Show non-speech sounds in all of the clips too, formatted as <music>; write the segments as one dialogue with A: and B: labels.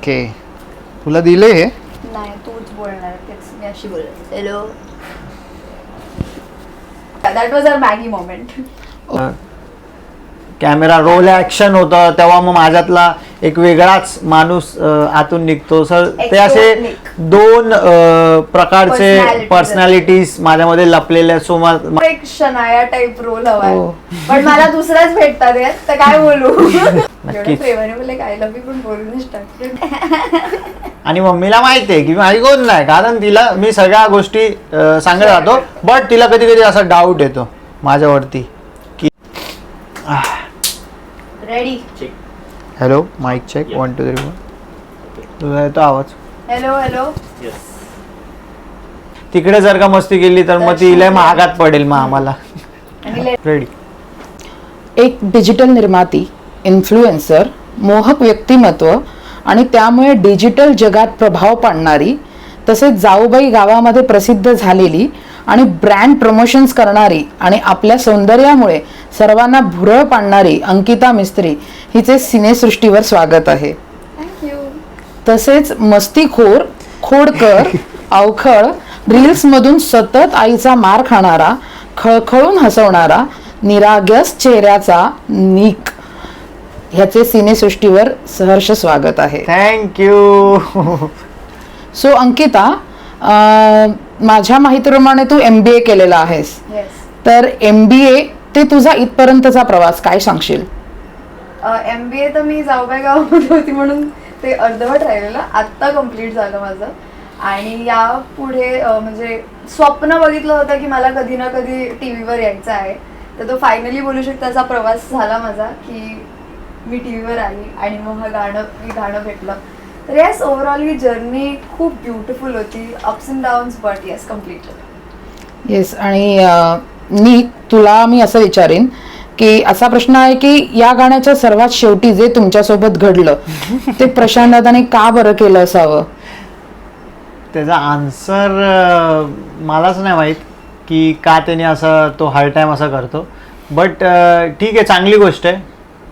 A: Okay तुला दिले हे?
B: नाही तूच बोलणार. तेच मी अशी बोलत hello that was uh Maggi moment
C: camera roll action होतं तेव्हा मग माझ्यातला एक वेगळाच माणूस अं, आतून निघतो. सर ते असे. दोन अं, प्रकारचे
B: Personalities.
C: पर्सनॅलिटीज माझ्यामध्ये लपलेल्या सो मा-
B: एक शनाया टाईप रोल हवाय
C: हो.
B: पण मला दुसऱ्याच भेटतात यात, तर काय बोलू? <laughs>
C: नक्कीच. आणि मम्मीला माहिती आहे की माझी कोण नाही कारण तिला मी सगळ्या गोष्टी सांगत राहतो. बट तिला कधी कधी असा डाऊट येतो माझ्यावरती. की
B: ready
C: hello mike check one two three तुझा येतो आवाज.
B: हॅलो हॅलो
C: तिकडे जर का मस्ती केली तर मग ती लय महागात पडेल मग आम्हाला. रेडी
D: एक डिजिटल निर्माती इन्फ्लुएन्सर मोहक व्यक्तिमत्व आणि त्यामुळे डिजिटल जगात प्रभाव पाडणारी तसेच जाऊबाई गावामध्ये प्रसिद्ध झालेली आणि ब्रँड प्रमोशन्स करणारी आणि आपल्या सौंदर्यामुळे सर्वांना भुरळ पाडणारी अंकिता मिस्त्री हिचे सिनेसृष्टीवर स्वागत आहे. तसेच मस्तीखोर खोडकर <laughs> अवखळ रील्समधून सतत आईचा मार खाणारा खळखळून हसवणारा निरागस चेहऱ्याचा निक ह्याचे सिनेसृष्टीवर सहर्ष स्वागत आहे.
C: थँक्यू
D: सो अंकिता अं, माझ्या माहितीप्रमाणे तू एम बी ए केलेला आहेस.
B: येस
D: तर एम बी ए ते तुझा इथपर्यंतचा प्रवास काय सांगशील?
B: एम बी ए तर मी जाऊबाई गावामध्ये होती म्हणून ते अर्धवट राहिलेलं. आत्ता कंप्लीट झालं माझं. आणि या पुढे म्हणजे स्वप्न बघितलं होतं की मला कधी ना कधी टी व्हीवर यायचं आहे. तर तो फायनली बोलू शकतो त्याचा प्रवास झाला माझा की मी टी व्हीवर आली आणि मग हा गाणं मी गाणं भेटलं. तर येस ओव्हरऑल ही जर्नी खूप ब्युटिफुल होती. Ups and downs but yes complete
D: yes आणि नी तुला मी असं विचारेन की असा प्रश्न आहे की या गाण्याच्या सर्वात शेवटी जे तुमच्यासोबत घडलं ते <laughs> प्रशांत दादाने का बरं केलं असावं?
C: त्याचा आन्सर मलाच नाही माहीत की का त्याने असं तो हर टाईम असं करतो. बट ठीक आहे चांगली गोष्ट आहे.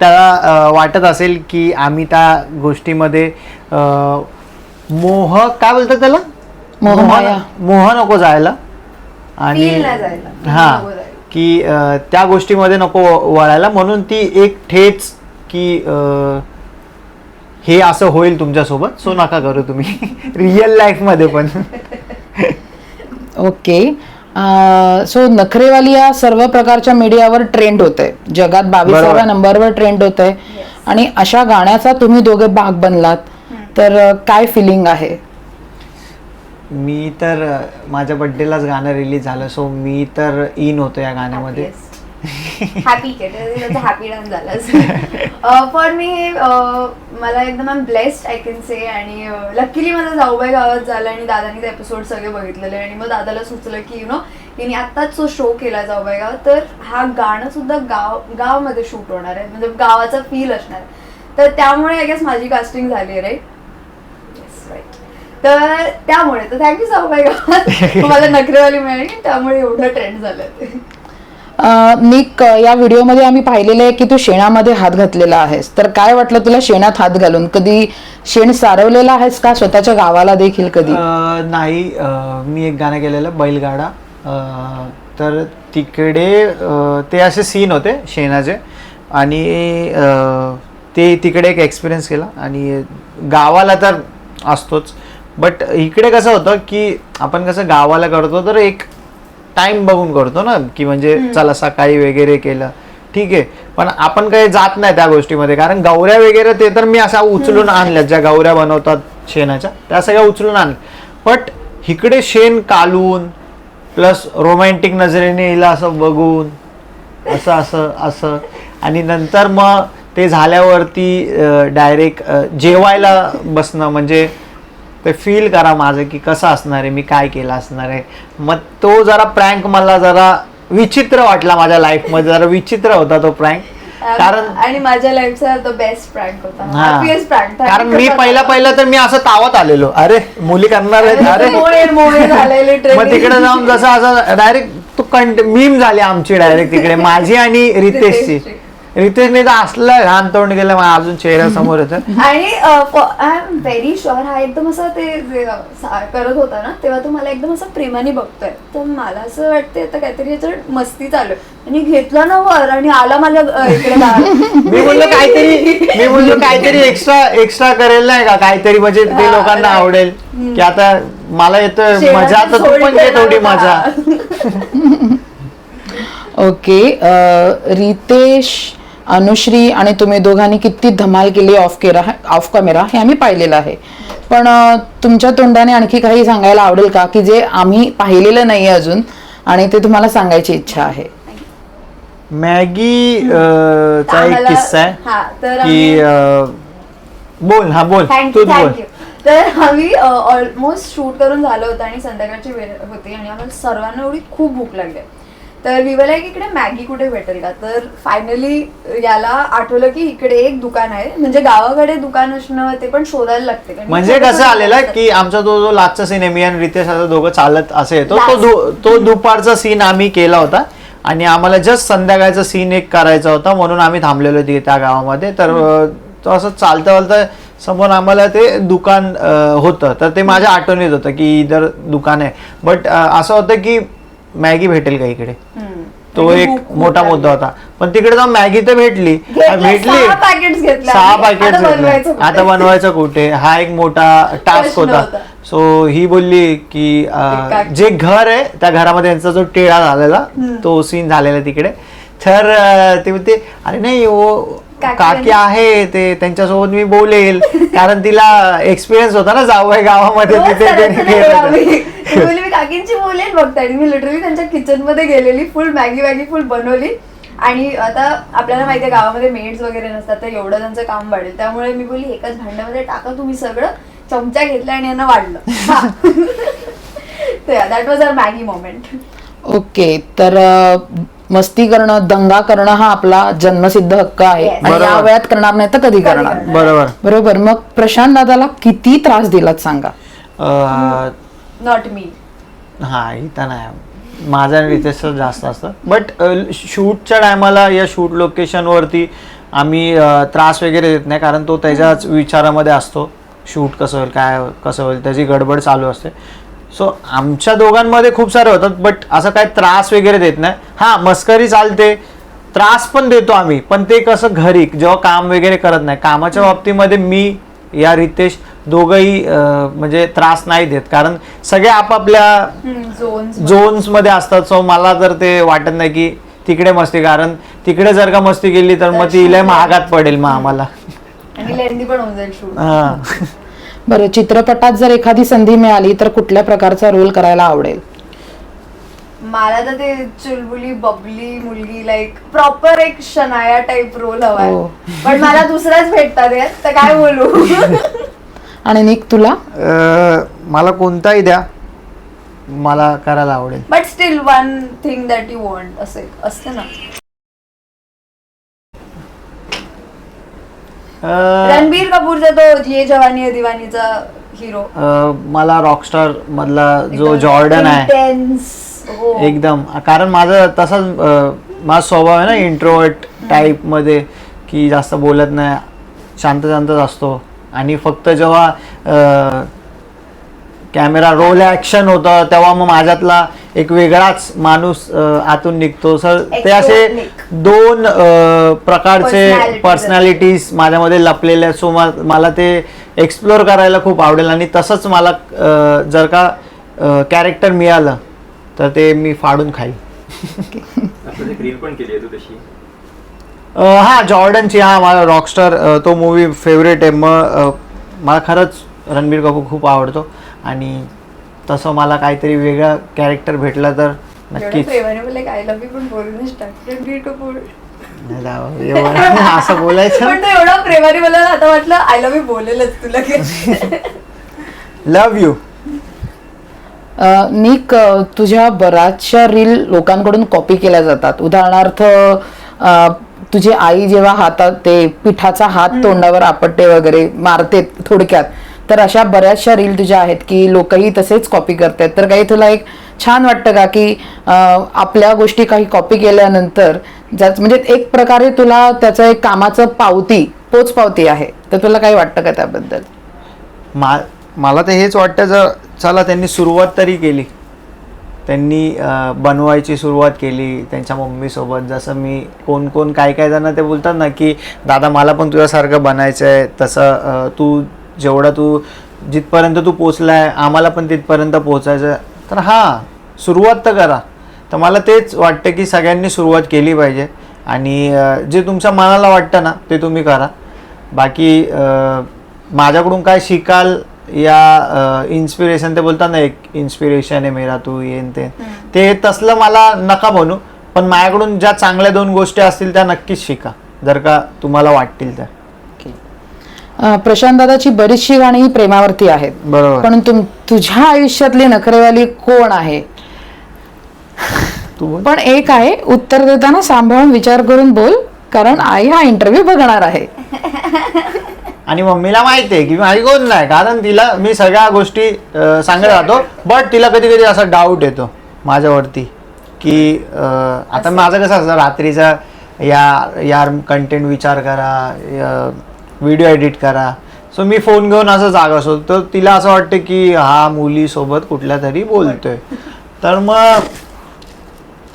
C: त्याला वाटत असेल की आम्ही त्या गोष्टीमध्ये मोह काय बोलतात त्याला. मोह नको जायला
B: जायला.
C: हा. की त्या गोष्टीमध्ये नको वळायला म्हणून ती एक ठेच की हे असं होईल तुमच्यासोबत सो नका करू तुम्ही <laughs> रिअल लाईफमध्ये पण <laughs>
D: ओके सो नखरेवाली या सर्व प्रकारच्या मीडियावर ट्रेंड होत. आहे जगात बावीसाव्या. नंबरवर ट्रेंड होत. आहे आणि अशा गाण्याचा तुम्ही दोघे भाग बनलात. तर काय फिलिंग आहे?
C: मी तर माझ्या बड्डेलाच गाणं रिलीज झालं. सो मी तर इन होतो या गाण्यामध्ये.
B: हॅपी हॅपी डान्स झाला पण मी मला एकदम I blessed I can say आणि लकीली माझं जाऊबाई गावात झालं आणि दादानी ते एपिसोड सगळे बघितलेले. आणि मग दादाला सुचलं की यु नो यांनी आत्ताच तो शो केला जाऊबाई गावात तर हा गाणं सुद्धा गाव गावामध्ये शूट होणार आहे. म्हणजे गावाचा फील असणार. तर त्यामुळे आय गेस माझी कास्टिंग झाली राईट तर त्यामुळे तर थँक्यू जाऊबाई गावात. <laughs> मला नखरेवाली मिळाली त्यामुळे एवढं ट्रेंड झालं
D: निक या व्हिडिओमध्ये आम्ही पाहिलेलं आहे की तू शेणामध्ये हात घातलेला आहेस. तर काय वाटलं तुला शेणात हात घालून? कधी शेण सारवलेला आहेस का? स्वतःच्या गावाला देखील कधी?
C: नाही. मी एक गाणं केलेलं बैलगाडा. तर तिकडे ते असे सीन होते शेणाचे. आणि ते तिकडे एक एक्सपिरियन्स केला. आणि गावाला तर असतोच. बट इकडे कसं होतं की आपण कसं गावाला करतो तर एक टाइम बघून करतो ना की म्हणजे चला सकाळी वगैरे केलं. ठीक आहे. पण आपण काही जात नाही त्या गोष्टीमध्ये कारण गौऱ्या वगैरे ते तर मी अशा उचलून आणल्यात ज्या गौऱ्या बनवतात शेणाच्या त्या सगळ्या उचलून आणल्या. बट इकडे शेण कालून प्लस रोमॅन्टिक नजरेने हिला असं बघून असं असं असं. आणि नंतर मग ते झाल्यावरती डायरेक्ट जेवायला बसणं म्हणजे ते फील करा माझं की कसं असणार आहे मी काय केलं असणार आहे. मग तो जरा प्रँक मला जरा विचित्र वाटला माझ्या लाईफमध्ये जरा विचित्र होता तो प्रँक कारण
B: आणि माझ्या लाईफचा तो बेस्ट प्रँक होता.
C: हा.
B: प्रँक
C: कारण मी पहिला पहिला तर मी असं तावत आलेलो. अरे मुली करणार आहेत. अरे <laughs> मग तिकडे जाऊन जसं असं डायरेक्ट तू कंट मीम झाली आमची डायरेक्ट तिकडे. <laughs> माझी आणि रितेशची. रितेशने तर असलं घाण तोंड केलं मला अजून चेहऱ्या समोर येतं
B: आणि आय एम व्हेरी शुअर हा एकदम असं ते जे, अ, सा- करत होता ना तेव्हा तो मला एकदम असं प्रेमाने बघतोय. तर मला असं वाटतंय आता काहीतरी याच्यात मस्ती चालू आहे. आणि घेतला ना वर आणि आला माझ्या अ, इकडे दारात.
C: मी बोललो काहीतरी मी बोललो काहीतरी एक्स्ट्रा एक्स्ट्रा करेल नाही का? काहीतरी म्हणजे ते
B: हा,
C: लोकांना
B: right.
C: आवडेल. की आता मला येतं
B: शेणाचं
C: मजा तर तू पण घे थोडी
B: होता.
C: मजा. <laughs>
D: ओके अ, रितेश अनुश्री आणि तुम्ही दोघांनी किती धमाल केली ऑफ केरा ऑफ कॅमेरा हे आम्ही पाहिलेलं आहे. पण तुमच्या तोंडाने आणखी काही सांगायला आवडेल का? की जे आम्ही पाहिलेलं नाही अजून आणि ते तुम्हाला सांगायची इच्छा आहे.
C: मॅगी चा एक किस्सा आहे
B: हा, तर
C: की बोल हा बोल तूच बोल.
B: तर आम्ही ऑलमोस्ट शूट करून झालं होतं आणि संध्याकाळची वेळ होती आणि आम्हाला सर्वांना एवढी खूप भूक लागली. तर विवला की इकडे मॅगी कुठे भेटेल का? तर फायनली याला आठवलं की इकडे एक दुकान आहे. म्हणजे गावाकडे दुकान असणं ते पण शोधायला लागते.
C: म्हणजे कसं आलेलं. की आमचा तो जो लाचचा सीन आहे मी आणि रितेश आता दोघं चालत असे येतो तो तो दुपारचा सीन आम्ही केला होता. आणि आम्हाला जस्ट संध्याकाळचा सीन एक करायचा होता म्हणून आम्ही थांबलेलो होते त्या गावामध्ये. तर तो असं चालता चालता समोर आम्हाला ते दुकान होतं. तर ते माझ्या आठवणीत होतं की इधर दुकान आहे. बट असं होतं की मॅगी भेटेल का इकडे. तो एक मोठा. मुद्दा होता. पण तिकडे जाऊन मॅगी तर भेटली. भेटली.
B: सहा.
C: पॅकेट
B: आता बनवायचं कुठे?
C: हा एक मोठा टास्क होता. सो ही बोलली की. जे घर आहे त्या घरामध्ये यांचा जो टेळा झालेला तो सीन झालेला तिकडे. तर ते म्हणते अरे नाही ओ
B: काकी
C: आहे ते त्यांच्यासोबत मी बोलेल. <laughs> कारण तिला एक्सपिरियन्स होता ना जावय गावामध्ये
B: हो,
C: तिथे
B: आम्ही. ती बोलली मी लिटरली त्यांच्या किचनमध्ये गेलेली फुल मॅगी वॅगी फुल बनवली. आणि आता आपल्याला माहिती आहे गावामध्ये मेड्स वगैरे नसतात तर एवढं त्यांचं काम वाढेल. त्यामुळे मी बोलली एकाच भांड्यामध्ये टाका तुम्ही सगळं. चमचा घेतला आणि यांना वाढलं. That was uh Maggi moment
D: okay तर मस्ती करणं दंगा करणं हा आपला जन्मसिद्ध हक्क आहे. आणि या. वयात करणार नाही तर कधी करणार.
C: बरोबर.
D: बरोबर. मग प्रशांत दादाला किती त्रास दिलात सांगा?
B: नॉट मी
C: हा इथं नाही. माझा आणि रितेशचं जास्त असतं. बट शूटच्या टायमाला या शूट लोकेशनवरती आम्ही त्रास वगैरे देत नाही कारण तो त्याच्याच विचारामध्ये असतो. शूट कसं होईल काय हो-, कसं होईल त्याची गडबड चालू असते. सो आमच्या दोघांमध्ये खूप सारे होतात बट असं काय त्रास वगैरे देत नाही. हां मस्करी चालते. त्रास पण देतो आम्ही पण ते कसं घरी जेव्हा काम वगैरे करत नाही. कामाच्या बाबतीमध्ये मी या रितेश दोघंही म्हणजे त्रास नाही देत. कारण सगळे आपापल्या
B: झोन
C: झोन्समध्ये. असतात. सो मला तर ते वाटत नाही की तिकडे मस्ती कारण तिकडे जर का मस्ती केली तर मग ती लय महागात पडेल मग आम्हाला. हा.
D: बरं चित्रपटात जर एखादी संधी मिळाली तर कुठल्या प्रकारचा रोल करायला आवडेल?
B: मला तर ते चुलबुली बबली मुलगी लाईक प्रॉपर एक शनाया टाईप रोल हवाय.
D: हो.
B: पण मला दुसऱ्याच भेटतात तर काय बोलू? <laughs>
D: आणि निक तुला?
C: अ, मला कोणताही द्या. मला करायला आवडेल.
B: But still one thing that you want असे असते ना.
C: अ,
B: रणबीर कपूरचा तो ये जवानी है दिवानीचा हिरो
C: अ, मला रॉकस्टार मधला जो जॉर्डन आहे.
B: हो.
C: एकदम. कारण माझं तसाच अ, माझा स्वभाव आहे ना इंट्रोवर्ट टाईपमध्ये की जास्त बोलत नाही शांत शांतच असतो. आणि फक्त जेव्हा कॅमेरा रोल ऍक्शन होतं तेव्हा मग माझ्यातला एक वेगळाच माणूस आतून निघतो. सर ते असे. दोन प्रकारचे पर्सनॅलिटीज माझ्यामध्ये लपलेले. आहेत सो मला ते एक्सप्लोर करायला खूप आवडेल. आणि तसंच मला जर का कॅरेक्टर मिळालं तर ते मी फाडून खाईल. <laughs>
E: पण केली तू तशी.
C: हा जॉर्डनची हा मला रॉकस्टार तो मूवी फेवरेट आहे. मग मला खरंच रणबीर कपूर खूप आवडतो. आणि तसं मला काहीतरी वेगळा कॅरेक्टर भेटला तर नक्कीच.
B: लव्ह
C: असं बोलायचं.
B: एवढा प्रेमाने ना, आता वाटलं आय लव्ह यू बोलेलच तुला
C: लव यू
D: निक तुझ्या बऱ्याचशा रील लोकांकडून कॉपी केल्या जातात. उदाहरणार्थ तुझी आई जेव्हा हातात ते पिठाचा हात तोंडावर आपटते वगैरे मारते थोडक्यात तर अशा बऱ्याचशा रील तुझ्या आहेत की लोकही तसेच कॉपी करतात. तर काही तुला एक छान वाटतं का की आपल्या गोष्टी काही कॉपी केल्यानंतर ज्याच म्हणजे एक प्रकारे तुला त्याचं एक कामाचं पावती पोच पावती आहे. तर तुला काही वाटतं का त्याबद्दल?
C: मा मला तर हेच वाटतं जर चला त्यांनी सुरुवात तरी केली. त्यांनी बनवायची सुरुवात केली त्यांच्या मम्मीसोबत. जसं मी कोण कोण काय काय जण ते बोलतात ना की दादा मला पण तुझ्यासारखं बनायचं आहे तसं तू जेवढं तू जिथपर्यंत तू पोचलाय आम्हाला पण तिथपर्यंत पोचायचं आहे. तर हां सुरुवात तर करा. तर मला तेच वाटतं की सगळ्यांनी सुरुवात केली पाहिजे. आणि जे तुमच्या मनाला वाटतं ना ते तुम्ही करा. बाकी माझ्याकडून काय शिकाल या इन्स्पिरेशन ते बोलतात ना एक इन्स्पिरेशन आहे मेरा तू येन ते. ते तसलं मला नका बनू पण माझ्याकडून ज्या चांगल्या दोन गोष्टी असतील त्या नक्कीच शिका जर का तुम्हाला वाटतील तर
D: अं, प्रशांत दादाची बरीचशी गाणी ही प्रेमावरती आहेत.
C: बरोबर.
D: पण तुम तुझ्या आयुष्यातली नखरेवाली कोण आहे?
C: तू बोल.
D: पण एक आहे उत्तर देताना सांभाळून विचार करून बोल कारण आई हा इंटरव्ह्यू बघणार आहे. <laughs>
C: आणि मम्मीला माहिती आहे की माझी कोण नाही कारण तिला मी सगळ्या गोष्टी अं, सांगत राहतो बट तिला कधी कधी असा डाऊट येतो माझ्यावरती की अं, आता माझं कसं असतं रात्रीचा या यार कंटेंट विचार करा व्हिडिओ एडिट करा. सो मी फोन घेऊन असं जाग असतो. तर तिला असं वाटतं की हा मुलीसोबत कुठल्या तरी बोलतोय. <laughs> तर मग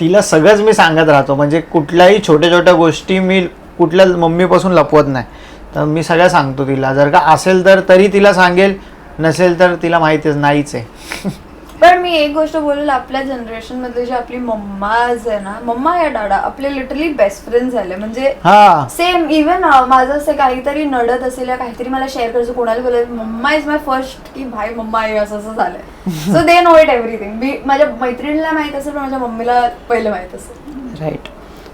C: तिला सगळंच मी सांगत राहतो. म्हणजे कुठल्याही छोट्या छोट्या गोष्टी मी कुठल्या मम्मीपासून लपवत नाही. तर मी सगळं सांगतो तिला. जर का असेल तर तरी तिला सांगेल नसेल तर तिला माहितीच नाहीच आहे.
B: पण मी एक गोष्ट बोलेल आपल्या जनरेशन मधले जे आपली मम्माज आहे ना मम्मा या डाडा आपले लिटरली बेस्ट फ्रेंड झाले. म्हणजे
C: हा.
B: सेम इवन माझं असं काहीतरी नडत असेल या काहीतरी मला शेअर करायचं कोणाला बोलायचं मम्मा इज माय फर्स्ट की भाई मम्मा आहे असं असं झालंय. So they know it everything मी माझ्या मैत्रिणीला माहीत असेल पण माझ्या मम्मीला पहिलं माहीत असेल.
D: राईट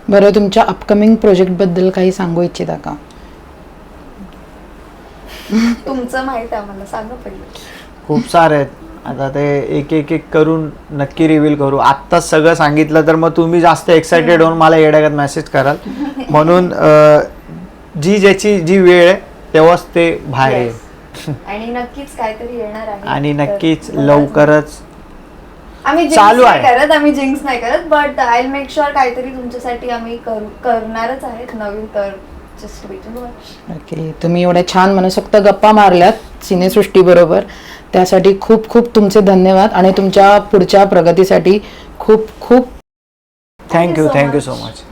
D: बरं तुमच्या अपकमिंग प्रोजेक्टबद्दल काही सांगू इच्छिता का?
B: तुमचं माहीत आहे मला सांगा पहिलं.
C: खूप सारे आहेत. आता ते एक एक एक करून नक्की रिव्हील करू. आत्ताच सगळं सांगितलं तर मग तुम्ही जास्त एक्साइटेड होऊन मला येड्यागत मेसेज कराल. <laughs> म्हणून अं, जी ज्याची जी वेळ आहे तेव्हाच ते बाहेर येईल.
B: Yes. आणि नक्कीच काहीतरी येणार आहे.
C: आणि
B: तर
C: नक्कीच लवकरच
B: आम्ही
C: चालू
B: नाही
C: आहे.
B: करत आम्ही जिंक्स नाही करत बट आय मेक शुअर काहीतरी तुमच्यासाठी आम्ही करू करणारच आहेत नवीन तर.
D: ओके तुम्ही एवढ्या छान मनसोक्त गप्पा मारल्यात सिनेसृष्टीबरोबर. त्यासाठी खूप खूप तुमचे धन्यवाद आणि तुमच्या पुढच्या प्रगतीसाठी खूप खूप
C: थँक्यू थँक्यू. So much